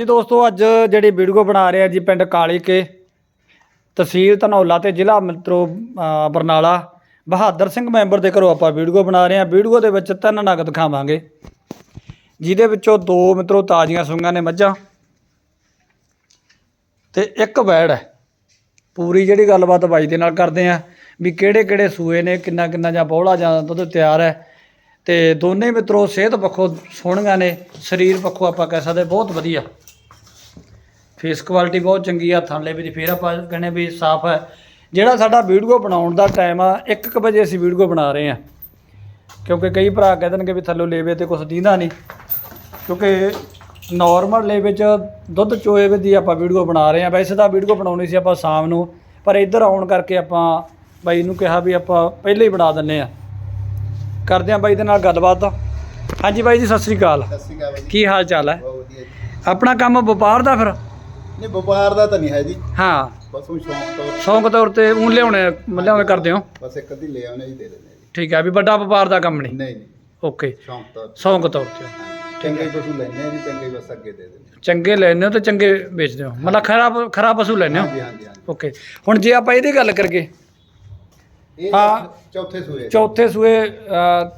ਜੀ ਦੋਸਤੋ, ਅੱਜ ਜਿਹੜੀ ਵੀਡੀਓ ਬਣਾ ਰਹੇ ਆ ਜੀ ਪਿੰਡ ਕਾਲੀ ਕੇ, ਤਹਿਸੀਲ ਧਨੌਲਾ ਤੇ ਜ਼ਿਲ੍ਹਾ ਮਿੱਤਰੋ ਬਰਨਾਲਾ। ਬਹਾਦਰ ਸਿੰਘ ਮੈਂਬਰ ਦੇ ਘਰੋਂ ਆਪਾਂ ਵੀਡੀਓ ਬਣਾ ਰਹੇ ਆ। ਵੀਡੀਓ ਦੇ ਵਿੱਚ ਤਿੰਨ ਨਗ ਦਿਖਾਵਾਂਗੇ ਜਿਹਦੇ ਵਿੱਚੋਂ ਦੋ ਮਿੱਤਰੋ ਤਾਜ਼ੀਆਂ ਸੂਈਆਂ ਨੇ ਮੱਝਾਂ ਤੇ ਇੱਕ ਵੈੜ ਹੈ। ਪੂਰੀ ਜਿਹੜੀ ਗੱਲਬਾਤ ਬਾਈ ਦੇ ਨਾਲ ਕਰਦੇ ਆ ਵੀ ਕਿਹੜੇ ਕਿਹੜੇ ਸੂਏ ਨੇ ਕਿੰਨਾ ਕਿੰਨਾ ਜਾਂ ਬੋਲਾ ਜਾਂ ਦੁੱਧ ਤਿਆਰ ਹੈ। ਤੇ ਦੋਨੇ ਮਿੱਤਰੋ ਸਿਹਤ ਪੱਖੋਂ ਸੋਹਣੀਆਂ ਨੇ, ਸਰੀਰ ਪੱਖੋਂ ਆਪਾਂ ਕਹਿ ਸਕਦੇ ਬਹੁਤ ਵਧੀਆ। ਫੇਸ ਕੁਆਲਿਟੀ ਬਹੁਤ ਚੰਗੀ ਆ, ਥਾਲੇ ਵੀ ਦੀ ਫੇਰ ਆਪਾਂ ਕਹਿੰਦੇ ਵੀ ਸਾਫ਼ ਹੈ ਜਿਹੜਾ ਸਾਡਾ ਵੀਡੀਓ ਬਣਾਉਣ ਦਾ ਟਾਈਮ ਆ 1:00 ਵਜੇ ਅਸੀਂ ਵੀਡੀਓ ਬਣਾ ਰਹੇ ਆ। ਕਿਉਂਕਿ ਕਈ ਭਰਾ ਕਹਿ ਦੇਣਗੇ ਵੀ ਥੱਲੋਂ ਲੇਵੇ ਤੇ ਕੁਝ ਦੀਂਦਾ ਨਹੀਂ। ਕਿਉਂਕਿ ਨਾਰਮਲ ਲੇਵੇ ਚ ਦੁੱਧ ਚੋਏ ਦੀ ਆਪਾਂ ਵੀਡੀਓ ਬਣਾ ਰਹੇ ਆ। ਵੈਸੇ ਤਾਂ ਵੀਡੀਓ ਬਣਾਉਣੀ ਸੀ ਆਪਾਂ ਸ਼ਾਮ ਨੂੰ, ਪਰ ਇੱਧਰ ਆਉਣ ਕਰਕੇ ਆਪਾਂ ਬਾਈ ਨੂੰ ਕਿਹਾ ਵੀ ਆਪਾਂ ਪਹਿਲੇ ਹੀ ਬਣਾ ਦਿੰਨੇ ਆ। ਕਰਦੇ ਆ ਬਾਈ ਦੇ ਨਾਲ ਗੱਲਬਾਤ ਹਾਂਜੀ ਬਾਈ ਜੀ ਸਤਿ ਸ੍ਰੀ ਅਕਾਲ। ਸਤਿ ਸ਼੍ਰੀ ਅਕਾਲ ਜੀ। ਕੀ ਹਾਲ ਚਾਲ ਹੈ? ਬਹੁਤ ਵਧੀਆ ਜੀ। ਆਪਣਾ ਕੰਮ ਵਪਾਰ ਦਾ ਫਿਰ? ਨਹੀਂ ਵਪਾਰ ਦਾ ਤਾਂ ਨਹੀਂ ਹੈ ਜੀ। ਹਾਂ। ਬਸ ਉਹ ਸ਼ੌਂਕ ਤੋਂ ਸ਼ੌਂਕ ਤੌਰ ਤੇ ਉਹ ਲਿਆਉਣੇ ਲਿਆਉਣੇ ਕਰਦੇ ਹੋ? ਬਸ ਇੱਕ ਅੱਧੀ ਲੈ ਆਉਣੇ ਜੀ ਦੇ ਦਿੰਦੇ ਜੀ। ਠੀਕ ਹੈ ਵੀ ਵੱਡਾ ਵਪਾਰ ਦਾ ਕੰਮ ਨਹੀਂ? ਨਹੀਂ ਨਹੀਂ। ਓਕੇ। ਸ਼ੌਂਕ ਤੋਂ। ਸ਼ੌਂਕ ਤੌਰ ਤੇ। ਚੰਗੇ ਪਸ਼ੂ ਲੈਣੇ ਆ ਜੀ ਚੰਗੇ ਬਸ ਅੱਗੇ ਦੇ ਦਿੰਦੇ ਚੰਗੇ ਲੈਣੇ ਹੋ ਤੇ ਚੰਗੇ ਵੇਚਦੇ ਹੋ। ਮਤਲਬ ਖਰਾਬ ਖਰਾਬ ਪਸ਼ੂ ਲੈਣੇ ਹੋ? ਹਾਂਜੀ ਹਾਂਜੀ ਹਾਂਜੀ। ਓਕੇ। ਹੁਣ ਜੇ ਆਪਾਂ ਇਹਦੀ ਗੱਲ ਕਰੀਏ ਇਹ ਹਾਂ। ਚੌਥੇ ਸੂਏ। ਚੌਥੇ ਸੂਏ ਅਹ,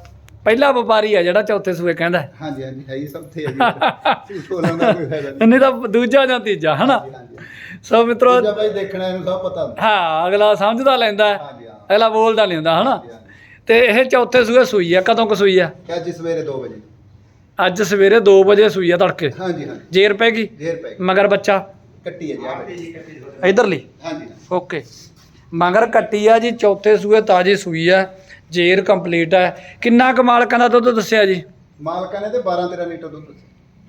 ਪਹਿਲਾ ਵਪਾਰੀ ਆ ਜਿਹੜਾ ਚੌਥੇ ਸੂਏ ਕਹਿੰਦਾ ਹੈ। ਹਾਂਜੀ ਹਾਂਜੀ ਹੈ ਹੀ ਸਭ ਤੇ ਹੈ ਜੀ। ਝੂਠ ਬੋਲਣ ਦਾ ਕੋਈ ਫਾਇਦਾ ਨਹੀਂ। ਨਹੀਂ ਤਾਂ ਦੂਜਾ ਜਾਂ ਤੀਜਾ ਹਨਾ? ਹਾਂਜੀ ਹਾਂਜੀ। ਸੋ ਮਿੱਤਰੋ ਦੂਜਾ ਭਾਈ ਦੇਖਣਾ ਇਹਨੂੰ ਸਭ ਪਤਾ। ਹੁੰਦਾ ਹਾਂ ਅਗਲਾ ਸਮਝਦਾ ਲੈਂਦਾ ਹੈ, ਹਾਂਜੀ ਹਾਂ। ਅਗਲਾ ਬੋਲਦਾ ਨਹੀਂ ਹੁੰਦਾ ਹਨਾ? ਹਾਂਜੀ, ਹਾਂਜੀ। ਤੇ ਇਹ ਚੌਥੇ ਸੂਏ ਸੂਈ ਆ ਕਦੋਂ ਕੁ ਸੂਈ ਆ? ਅੱਜ ਸਵੇਰੇ 2 ਵਜੇ। ਅੱਜ ਸਵੇਰੇ 2 ਵਜੇ ਸੂਈ ਆ ਤੜਕੇ। ਹਾਂਜੀ ਹਾਂਜੀ। ਜੇਰ ਪੈ ਗਈ? ਢੇਰ ਪੈ ਗਈ। ਮਗਰ ਬੱਚਾ? ਕੱਟੀ ਹੈ ਜੀ ਆਹ ਵਾਲੀ। ਇਧਰਲੀ ਹਾਂਜੀ। ਓਕੇ। ਮਗਰ ਕੱਟੀ ਆ ਜੀ ਚੌਥੇ ਸੂਏ ਤਾਜੀ ਸੂਈ ਆ ਜੇਰ ਕੰਪਲੀਟ ਹੈ ਕਿੰਨਾ ਕੁ ਮਾਲਕਾਂ ਦਾ ਦੁੱਧ ਦੱਸਿਆ ਜੀ? ਮਾਲਕਾਂ ਨੇ ਤੇ 12 13 ਲੀਟਰ ਦੁੱਧ।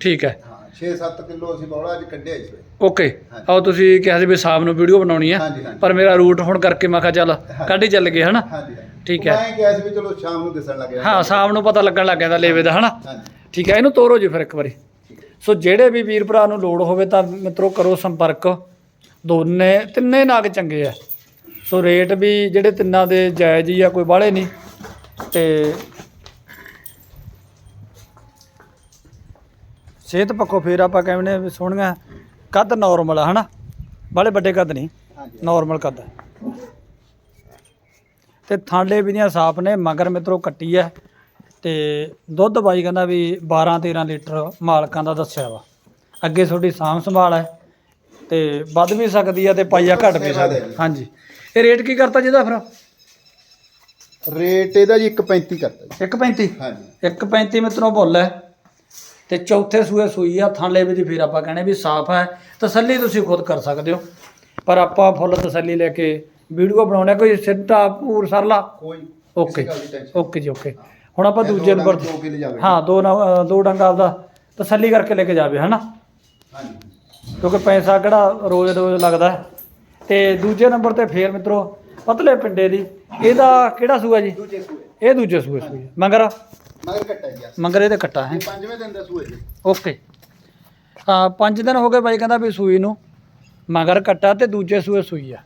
ਠੀਕ ਹੈ। ਹਾਂ 6-7 ਕਿਲੋ ਅਸੀਂ ਬੌਲਾ ਅੱਜ ਕੱਢਿਆ ਇਸ ਵੇ ਓਕੇ। ਆਓ ਤੁਸੀਂ ਕਿਹਾ ਸੀ ਵੀ ਸ਼ਾਮ ਨੂੰ ਵੀਡੀਓ ਬਣਾਉਣੀ ਹਾਂਜੀ, ਹਾਂਜੀ। ਪਰ ਮੇਰਾ ਰੂਟ ਹੁਣ ਕਰਕੇ ਮੈਂ ਕਿਹਾ ਚੱਲ ਕੱਢ ਹੀ ਚੱਲ ਗਏ ਹਨਾ? ਹਾਂਜੀ ਹਾਂਜੀ। ਠੀਕ ਹੈ। ਮੈਂ ਕਿਹਾ ਸੀ ਵੀ ਚਲੋ ਸ਼ਾਮ ਨੂੰ ਦਿਸਣ ਲੱਗ ਹਾਂ ਸ਼ਾਮ ਨੂੰ ਪਤਾ ਲੱਗਣ ਲੱਗ ਜਾਂਦਾ ਲੇਵੇ ਦਾ ਹਨਾ? ਹਾਂਜੀ। ਠੀਕ ਹੈ ਇਹਨੂੰ ਤੋਰੋ ਜੀ ਫਿਰ ਇੱਕ ਵਾਰੀ। ਸੋ ਜਿਹੜੇ ਵੀ ਵੀਰ ਭਰਾ ਨੂੰ ਲੋੜ ਹੋਵੇ ਤਾਂ ਮਿੱਤਰੋ ਕਰੋ ਸੰਪਰਕ। ਦੋਨੇ ਤਿੰਨੇ ਨਾਗ ਚੰਗੇ ਆ। ਸੋ ਰੇਟ ਵੀ ਜਿਹੜੇ ਤਿੰਨਾਂ ਦੇ ਜਾਇਜ਼ ਹੀ ਆ ਕੋਈ ਬਾਹਲੇ ਨਹੀਂ। ਤੇ ਸਿਹਤ ਪੱਖੋਂ ਫੇਰ ਆਪਾਂ ਕਹਿੰਦੇ ਵੀ ਸੋਹਣੀਆਂ ਕੱਦ ਨਾਰਮਲ ਆ ਹਨਾ? ਬਾਹਲੇ ਵੱਡੇ ਕੱਦ ਨਹੀਂ ਨਾਰਮਲ ਕੱਦ। ਤੇ ਥਾਂਲੇ ਵੀ ਦੀਆਂ ਸਾਫ਼ ਨੇ ਮਗਰ ਮਿੱਤਰੋ ਕੱਟੀ ਹੈ ਤੇ ਦੁੱਧ ਬਾਈ ਕਹਿੰਦਾ ਵੀ 12 13 ਲੀਟਰ ਮਾਲਕਾਂ ਦਾ ਦੱਸਿਆ ਵਾ। ਅੱਗੇ ਤੁਹਾਡੀ ਸਾਂਭ ਸੰਭਾਲ ਹੈ ਤੇ ਵੱਧ ਵੀ ਸਕਦੀ ਹੈ ਤੇ ਪਾਈਆ ਘਟ ਵੀ ਸਕਦੀ। ਹਾਂਜੀ। ਇਹ ਰੇਟ ਕੀ ਕਰਤਾ ਜਿਹਦਾ ਫਿਰ? ਰੇਟ ਇਹਦਾ ਜੀ 1.35 ਕਰਤਾ ਜੀ। 1.35 ਹਾਂਜੀ। 1.35 ਮਿੱਤਰੋ ਬੋਲ ਹੈ। ਤੇ ਚੌਥੇ ਸੂਏ ਸੂਈ ਆ ਥਾਂਲੇ ਵੀ ਦੀ ਫਿਰ ਆਪਾਂ ਕਹਿੰਦੇ ਵੀ ਸਾਫ਼ ਹੈ। ਤਸੱਲੀ ਤੁਸੀਂ ਖੁਦ ਕਰ ਸਕਦੇ ਹੋ। ਪਰ ਆਪਾਂ ਫੁੱਲ ਤਸੱਲੀ ਲੈ ਕੇ ਵੀਡੀਓ ਬਣਾਉਣੇ ਕੋਈ ਸਿੱਧਾ ਪੂਰ ਸਰਲਾ। ਕੋਈ ਓਕੇ ਓਕੇ ਜੀ ਓਕੇ। ਹੁਣ ਆਪਾਂ ਦੂਜੇ ਨੰਬਰ ਹਾਂ ਦੋ ਦੋ ਡੰਗ ਆਪਦਾ ਤਸੱਲੀ ਕਰਕੇ ਲੈ ਕੇ ਜਾਵੇ ਹਨਾ? ਹਾਂਜੀ। ਕਿਉਂਕਿ ਪੈਸਾ ਕਿਹੜਾ ਰੋਜ਼ ਰੋਜ਼ ਲੱਗਦਾ ਹੈ। ਤੇ ਦੂਜੇ ਨੰਬਰ ਤੇ ਫੇਰ ਮਿੱਤਰੋ ਪਤਲੇ ਪਿੰਡੇ ਦੀ ਇਹਦਾ ਕਿਹੜਾ ਸੂਆ ਜੀ? ਦੂਜੇ ਸੂਏ। ਇਹ ਦੂਜੇ ਸੂਏ ਸੂਈ ਮਗਰ? ਮਗਰ ਕੱਟਾ ਜੀ ਆਹ। ਮਗਰ ਇਹਦੇ ਕੱਟਾ ਹੈ। ਇਹ ਪੰਜਵੇਂ ਦਿਨ ਦਾ ਸੂਏ ਜੀ। ਓਕੇ। ਹਾਂ ਪੰਜ ਦਿਨ ਹੋ ਗਏ ਬਾਈ ਕਹਿੰਦਾ ਵੀ ਸੂਈ ਨੂੰ। ਮਗਰ ਕੱਟਾ ਤੇ ਦੂਜੇ ਸੂਏ ਸੂਈ ਆ।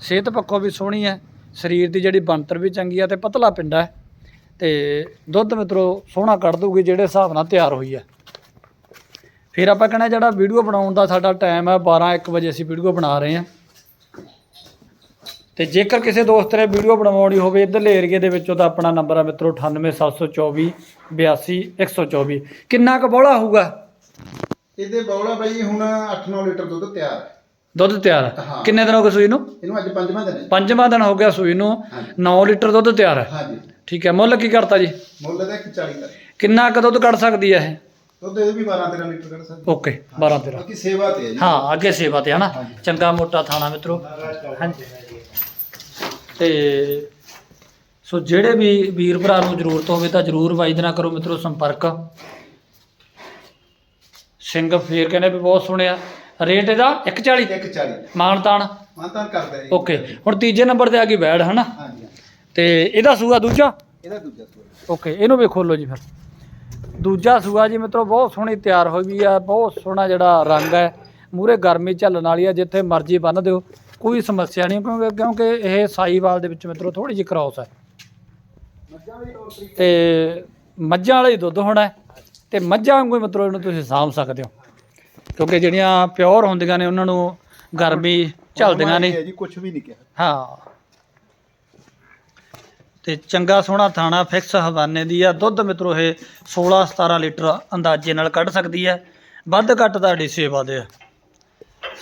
ਸਿਹਤ ਪੱਖੋਂ ਵੀ ਸੋਹਣੀ ਹੈ। ਸਰੀਰ ਦੀ ਜਿਹੜੀ ਬਣਤਰ ਵੀ ਚੰਗੀ ਆ ਤੇ ਪਤਲਾ ਪਿੰਡਾ ਹੈ। ਤੇ ਦੁੱਧ ਮਿੱਤਰੋ ਸੋਹਣਾ ਕੱਢ ਦੂਗੀ ਜਿਹੜੇ ਹਿਸਾਬ ਨਾਲ ਤਿਆਰ ਹੋਈ ਹੈ ਫਿਰ ਆਪਾਂ ਕਹਿੰਦੇ ਜਿਹੜਾ ਵੀਡੀਓ ਬਣਾਉਣ ਦਾ ਸਾਡਾ ਟਾਈਮ ਹੈ 12 1 ਵਜੇ ਅਸੀਂ ਵੀਡੀਓ ਬਣਾ ਰਹੇ ਹਾਂ। ਤੇ ਜੇਕਰ ਕਿਸੇ ਦੋਸਤ ਨੇ ਵੀਡੀਓ ਬਣਵਾਉਣੀ ਹੋਵੇ ਇੱਧਰਲੇ ਏਰੀਏ ਦੇ ਵਿੱਚ ਉਹਦਾ ਆਪਣਾ ਨੰਬਰ ਹੈ ਮਿੱਤਰੋ 98724 82 124 ਕਿੰਨਾ ਕੁ ਬੋਲਾ ਹੋਊਗਾ? ਇਹਦੇ ਬੌਲਾ ਬਾਈ ਹੁਣ 8-9 ਲੀਟਰ ਦੁੱਧ ਤਿਆਰ ਹੈ। ਦੁੱਧ ਤਿਆਰ ਹੈ। ਹਾਂ। ਕਿੰਨੇ ਦਿਨ ਹੋ ਗਏ ਸੂਈ ਨੂੰ? ਇਹਨੂੰ ਅੱਜ ਪੰਜਵਾਂ ਦਿਨ ਹੈ। ਜੀ। ਪੰਜਵਾਂ ਦਿਨ ਹੋ ਗਿਆ ਸੂਈ ਨੂੰ। ਹਾਂਜੀ। 9 ਲੀਟਰ ਦੁੱਧ ਤਿਆਰ ਹੈ। ਹਾਂਜੀ। ਠੀਕ ਹੈ। ਮੁੱਲ ਕੀ ਕਰਤਾ ਜੀ? ਮੁੱਲ ਦਾ 140 ਕਰ ਕਿੰਨਾ ਕੁ ਦੁੱਧ ਕੱਢ ਸਕਦੀ ਹੈ ਇਹ? ਦੁੱਧ ਇਹ ਵੀ 12-13 ਲੀਟਰ ਕੱਢ ਸਕਦਾ। ਓਕੇ 12 13 ਬਾਕੀ ਸੇਵਾ ਤੇ ਹੈ ਜੀ। ਹਾਂ ਅੱਗੇ ਸੇਵਾ ਤੇ ਹਨਾ ਹਾਂਜੀ। ਚੰਗਾ ਮੋਟਾ ਥਾਣਾ ਮਿੱਤਰੋ। ਹਾਂਜੀ। ਤੇ ਸੋ ਜਿਹੜੇ ਵੀ ਵੀਰ ਭਰਾ ਨੂੰ ਜ਼ਰੂਰਤ ਹੋਵੇ ਤਾਂ ਜ਼ਰੂਰ ਨਾਲ ਕਰੋ ਮਿੱਤਰੋ ਸੰਪਰਕ। ਸਿੰਘ ਫੇਰ ਕਹਿੰਦੇ ਵੀ ਬਹੁਤ ਸੋਹਣਿਆ ਰੇਟ ਇਹਦਾ 140 140 ਮਾਨਤਾਨ ਮਾਨਤਾਨ ਕਰਦਾ ਜੀ। ਓਕੇ ਹੁਣ ਤੀਜੇ ਨੰਬਰ ਤੇ ਆ ਗਈ ਬੈੜ ਹਨਾ ਹਾਂਜੀ। ਤੇ ਇਹਦਾ ਸੂਆ ਦੂਜਾ? ਇਹਦਾ ਦੂਜਾ ਸੂਆ। ਓਕੇ ਇਹਨੂੰ ਵੀ ਖੋਲੋ ਜੀ ਫਿਰ। ਦੂਜਾ ਸੂਆ ਜੀ ਮਿੱਤਰੋ ਬਹੁਤ ਸੋਹਣੀ ਤਿਆਰ ਹੋਈ ਵੀ ਆ ਬਹੁਤ ਸੋਹਣਾ ਜਿਹੜਾ ਰੰਗ ਹੈ। ਮੂਰੇ ਗਰਮੀ ਝੱਲਣ ਵਾਲੀ ਆ ਜਿੱਥੇ ਮਰਜ਼ੀ ਬੰਨ ਦਿਓ ਕੋਈ ਸਮੱਸਿਆ ਨਹੀਂ ਕਿਉਂਕਿ ਕਿਉਂਕਿ ਇਹ ਸਾਈਵਾਲ ਦੇ ਵਿੱਚ ਮਿੱਤਰੋ ਥੋੜੀ ਜਿਹੀ ਕ੍ਰਾਸ ਹੈ। ਤੇ ਮੱਝਾਂ ਵਾਲਾ ਹੀ ਦੁੱਧ ਹੋਣਾ ਤੇ ਮੱਝਾਂ ਵਾਂਗੂ ਮਿੱਤਰੋ ਇਹਨੂੰ ਤੁਸੀਂ ਸਾਂਭ ਸਕਦੇ ਹੋ। ਕਿਉਂਕਿ ਜਿਹੜੀਆਂ ਪਿਓਰ ਹੁੰਦੀਆਂ ਨੇ ਉਹਨਾਂ ਨੂੰ ਗਰਮੀ ਝੱਲਦੀਆਂ ਨੇ। ਜੀ ਕੁਝ ਵੀ ਨਹੀਂ ਕਿਹਾ। ਹਾਂ। ਤੇ ਚੰਗਾ ਸੋਹਣਾ ਥਾਣਾ ਫਿਕਸ ਹਵਾਨੇ ਦੀ ਆ। ਦੁੱਧ ਮਿੱਤਰੋ ਇਹ 16 17 ਲੀਟਰ ਅੰਦਾਜ਼ੇ ਨਾਲ ਕੱਢ ਸਕਦੀ ਹੈ ਵੱਧ ਘੱਟ ਤੁਹਾਡੀ ਸੇਵਾ ਦੇ ਆ।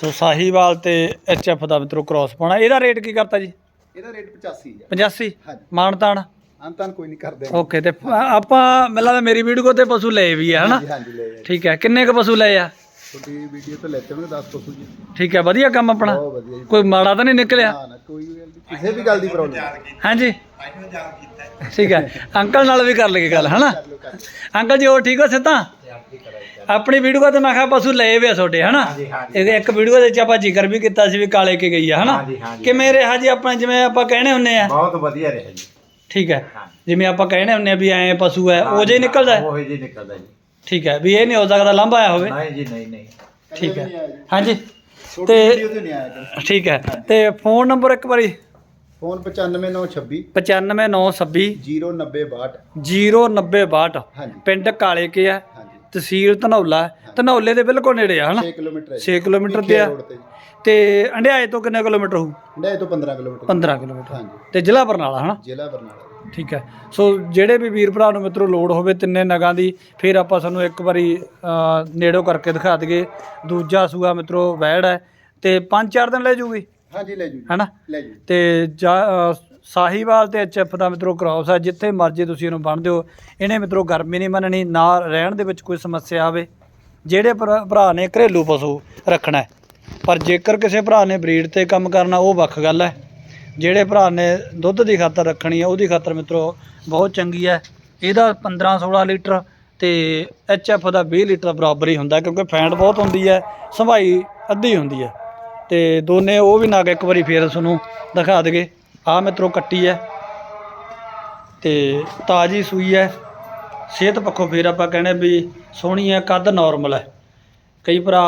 ਸੋ ਸਾਹੀਵਾਲ ਤੇ ਐਚਐਫ ਦਾ ਮਿੱਤਰੋ ਕ੍ਰਾਸ ਪਾਉਣਾ। ਇਹਦਾ ਰੇਟ ਕੀ ਕਰਤਾ ਜੀ? ਇਹਦਾ ਰੇਟ 85 ਹੈ 85 ਹਾਂਜੀ। ਮਾਨਤਾਨ ਅੰਤਾਂ ਕੋਈ ਨਹੀਂ ਕਰਦੇ। ਓਕੇ ਤੇ ਆਪਾਂ ਮੈਨੂੰ ਲੱਗਦਾ ਮੇਰੀ ਵੀਡੀਓ ਤੇ ਪਸ਼ੂ ਲਏ ਵੀ ਆ ਹਨਾ? ਹਾਂਜੀ। ਠੀਕ ਹੈ ਕਿੰਨੇ ਕੁ ਪਸ਼ੂ ਲਏ ਆ? ਤੁਹਾਡੀ ਵੀਡੀਓ ਤੋਂ ਲੈਤੇ ਹੋਣਗੇ 10 ਪਸ਼ੂ ਜੀ। ਠੀਕ ਹੈ ਵਧੀਆ ਕੰਮ ਆਪਣਾ। ਕੋਈ ਮਾੜਾ ਤਾਂ ਨਹੀਂ ਨਿਕਲਿਆ? ਨਾ ਨਾ ਕੋਈ ਵੀ ਗੱਲ ਨਹੀਂ ਕਿਸੇ ਵੀ ਗੱਲ ਦੀ ਪ੍ਰੋਬਲਮ ਹਾਂਜੀ। ਠੀਕ ਹੈ। ਅੰਕਲ ਨਾਲ ਵੀ ਕਰ ਲਈਏ ਗੱਲ ਹਨਾ? ਅੰਕਲ ਜੀ ਹੋਰ ਠੀਕ ਹੋ ਸਿੱਧਾ? ਆਪਣੀ ਵੀਡੀਓ ਤੇ ਮੈਂ ਕਿਹਾ ਪਸ਼ੂ ਲਏ ਵੇ ਤੁਹਾਡੇ ਹਨਾ? ਇਹਦੇ ਇੱਕ ਵੀਡੀਓ ਦੇ ਵਿੱਚ ਆਪਾਂ ਜ਼ਿਕਰ ਵੀ ਕੀਤਾ ਸੀ ਵੀ ਕਾਲੇ ਕੇ ਗਈ ਆ ਹਨਾ? ਹਾਂਜੀ, ਹਾਂਜੀ। ਕਿਵੇਂ ਰਿਹਾ ਜੀ ਆਪਾਂ ਜਿਵੇਂ ਆਪਾਂ ਕਹਿਣੇ ਹੁੰਨੇ ਆ? ਬਹੁਤ ਵਧੀਆ ਰਿਹਾ ਜੀ। ਠੀਕ ਹੈ। ਹਾਂਜੀ। ਜਿਵੇਂ ਆਪਾਂ ਕਹਿਣੇ ਹੁੰਨੇ ਆ ਵੀ ਐਂ ਪਸ਼ੂ ਹੈ ਉਹ ਜੇ ਨਿਕਲਦਾ ਹੈ? ਉਹ ਜੇ ਨਿਕਲਦਾ ਜੀ। ਠੀਕ ਹੈ ਵੀ ਇਹ ਨਹੀਂ ਹੋ ਸਕਦਾ ਲੰਬਾ ਆਇਆ ਹੋਵੇ। ਨਹੀਂ ਜੀ ਨਹੀਂ ਨਹੀਂ। ਠੀਕ ਹੈ। ਹਾਂਜੀ। ਤੇ- ਵੀਡੀਓ ਤੇ ਨਹੀਂ ਆਇਆ ਜੀ। ਠੀਕ ਹੈ। ਤੇ ਫੋਨ ਨੰਬਰ ਇੱਕ ਵਾਰੀ ਫੋਨ 95926 95926 09062 09062 ਹਾਂਜੀ। ਪਿੰਡ ਕਾਲੇ ਕੇ ਆ। ਤਹਿਸੀਲ ਧਨੌਲਾ। ਧਨੌਲੇ ਦੇ ਬਿਲਕੁਲ ਨੇੜੇ ਆ ਹਨਾ? 6 ਕਿਲੋਮੀਟਰ ਹੈ 6 ਕਿਲੋਮੀਟਰ ਤੇ ਆ। ਤੇ ਅੰਡਿਆਏ ਤੋਂ ਕਿੰਨੇ ਕਿਲੋਮੀਟਰ ਹੋਊ? ਡੈ ਤੋਂ 15 ਕਿਲੋਮੀਟਰ। 15 ਕਿਲੋਮੀਟਰ। ਹਾਂਜੀ। ਤੇ ਜ਼ਿਲ੍ਹਾ ਬਰਨਾਲਾ ਹਨਾ? ਜ਼ਿਲ੍ਹਾ ਬਰਨਾਲਾ। ਠੀਕ ਹੈ। ਸੋ ਜਿਹੜੇ ਵੀ ਵੀਰ ਭਰਾ ਨੂੰ ਮਿੱਤਰੋ ਲੋੜ ਹੋਵੇ ਤਿੰਨੇ ਨਗਾਂ ਦੀ ਫਿਰ ਆਪਾਂ ਸਾਨੂੰ ਇੱਕ ਵਾਰੀ ਨੇੜੋਂ ਕਰਕੇ ਦਿਖਾ ਦਈਏ। ਦੂਜਾ ਸੂਆ ਮਿੱਤਰੋ ਵੈੜ ਹੈ। ਤੇ 5-4 ਦਿਨ ਲੈ ਜੂਗੀ? ਹਾਂਜੀ ਲੈ ਜੂ ਹਨਾ? ਲੈ ਜੂ ਤੇ ਜਾ- ਅ, ਸਾਹੀਵਾਲ ਤੇ ਐਚਐਫ ਦਾ ਮਿੱਤਰੋ ਕ੍ਰਾਸ ਹੈ ਜਿੱਥੇ ਮਰਜ਼ੀ ਤੁਸੀਂ ਇਹਨੂੰ ਬੰਨ ਦਿਓ। ਇਹਨੇ ਮਿੱਤਰੋ ਗਰਮੀ ਨਹੀਂ ਮੰਨਣੀ ਨਾ ਰਹਿਣ ਦੇ ਵਿੱਚ ਕੋਈ ਸਮੱਸਿਆ ਆਵੇ। ਜਿਹੜੇ ਭਰਾ ਭਰਾ ਨੇ ਘਰੇਲੂ ਪਸ਼ੂ ਰੱਖਣਾ ਹੈ। ਪਰ ਜੇਕਰ ਕਿਸੇ ਭਰਾ ਨੇ ਬਰੀਡ ਤੇ ਕੰਮ ਕਰਨਾ ਉਹ ਵੱਖ ਗੱਲ ਹੈ। ਜਿਹੜੇ ਭਰਾ ਨੇ ਦੁੱਧ ਦੀ ਖਾਤਰ ਰੱਖਣੀ ਹੈ ਉਹਦੀ ਖਾਤਰ ਮਿੱਤਰੋ ਬਹੁਤ ਚੰਗੀ ਹੈ। ਇਹਦਾ 15 16 ਲੀਟਰ ਤੇ ਐਚਐਫ ਦਾ 20 ਲੀਟਰ ਬਰਾਬਰ ਹੀ ਹੁੰਦਾ ਕਿਉਂਕਿ ਫੈਂਟ ਬਹੁਤ ਹੁੰਦੀ ਹੈ ਸੰਭਾਈ ਅੱਧੀ ਹੁੰਦੀ ਹੈ। ਤੇ ਦੋਨੇ ਉਹ ਵੀ ਨਾਗ ਇੱਕ ਵਾਰੀ ਫੇਰ ਤੁਹਾਨੂੰ ਦਿਖਾ ਦਗੇ। ਆ ਮਿੱਤਰੋ ਕੱਟੀ ਹੈ ਤੇ ਤਾਜੀ ਸੂਈ ਹੈ। ਸਿਹਤ ਪੱਖੋਂ ਫੇਰ ਆਪਾਂ ਕਹਿੰਦੇ ਵੀ ਸੋਹਣੀ ਹੈ, ਕੱਦ ਨਾਰਮਲ ਹੈ। ਕਈ ਭਰਾ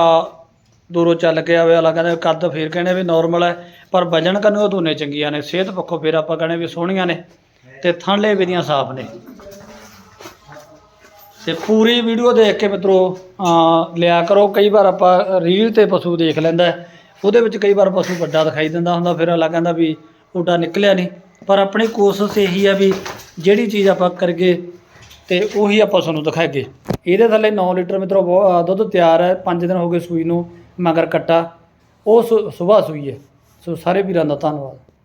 ਦੂਰੋਂ ਚੱਲ ਕੇ ਆਵੇ ਵਾਲਾ ਕਹਿੰਦੇ ਕੱਦ ਫੇਰ ਕਹਿੰਦੇ ਵੀ ਨਾਰਮਲ ਹੈ, ਪਰ ਵਜਨ ਕੰਨੋਂ ਦੋਨੇ ਚੰਗੀਆਂ ਨੇ। ਸਿਹਤ ਪੱਖੋਂ ਫੇਰ ਆਪਾਂ ਕਹਿੰਦੇ ਵੀ ਸੋਹਣੀਆਂ ਨੇ ਤੇ ਥਣਲੇ ਵੀ ਦੀਆਂ ਸਾਫ਼ ਨੇ। ਤੇ ਪੂਰੀ ਵੀਡੀਓ ਦੇਖ ਕੇ ਮਿੱਤਰੋ ਲਿਆ ਕਰੋ। ਕਈ ਵਾਰ ਆਪਾਂ ਰੀਲ ਤੇ ਪਸ਼ੂ ਦੇਖ ਲੈਂਦਾ ਉਹਦੇ ਵਿੱਚ ਕਈ ਵਾਰ ਪਸ਼ੂ ਵੱਡਾ ਦਿਖਾਈ ਦਿੰਦਾ ਹੁੰਦਾ, ਫਿਰ ਅਗਲਾ ਕਹਿੰਦਾ ਵੀ ਓਡਾ ਨਿਕਲਿਆ ਨਹੀਂ। ਪਰ ਆਪਣੀ ਕੋਸ਼ਿਸ਼ ਇਹੀ ਆ ਵੀ ਜਿਹੜੀ ਚੀਜ਼ ਆਪਾਂ ਕਰਗੇ ਤੇ ਉਹੀ ਆਪਾਂ ਤੁਹਾਨੂੰ ਦਿਖਾਈਏ। ਇਹਦੇ ਥੱਲੇ 9 ਲੀਟਰ ਮਿੱਤਰੋ, ਬਹੁ- ਦੁੱਧ ਤਿਆਰ ਹੈ 5 ਦਿਨ ਹੋ ਗਏ ਸੂਈ ਨੂੰ ਮਗਰ ਕੱਟਾ। ਉਹ ਸੁਬਾਹ ਸੂਈ ਹੈ। ਸੋ ਸਾਰੇ ਵੀਰਾਂ ਦਾ ਧੰਨਵਾਦ।